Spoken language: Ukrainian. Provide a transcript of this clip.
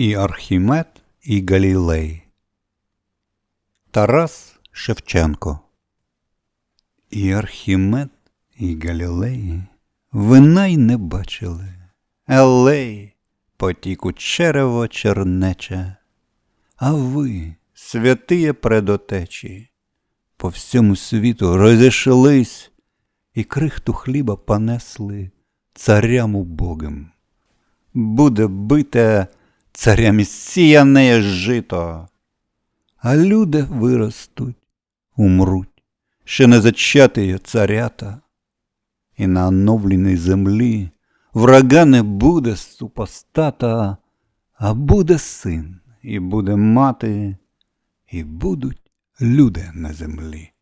І Архімед, і Галілей. Тарас Шевченко. І Архімед, і Галілей вина й не бачили. Елей, потіку черево чернече. А ви, святиє предотечі, по всьому світу розійшлись і крихту хліба понесли царям убогим. Буде бите царям сіяне жито, а люди виростуть, умруть, ще не зачатиє царята, і на оновленій землі врага не буде супостата, а буде син, і буде мати, і будуть люди на землі.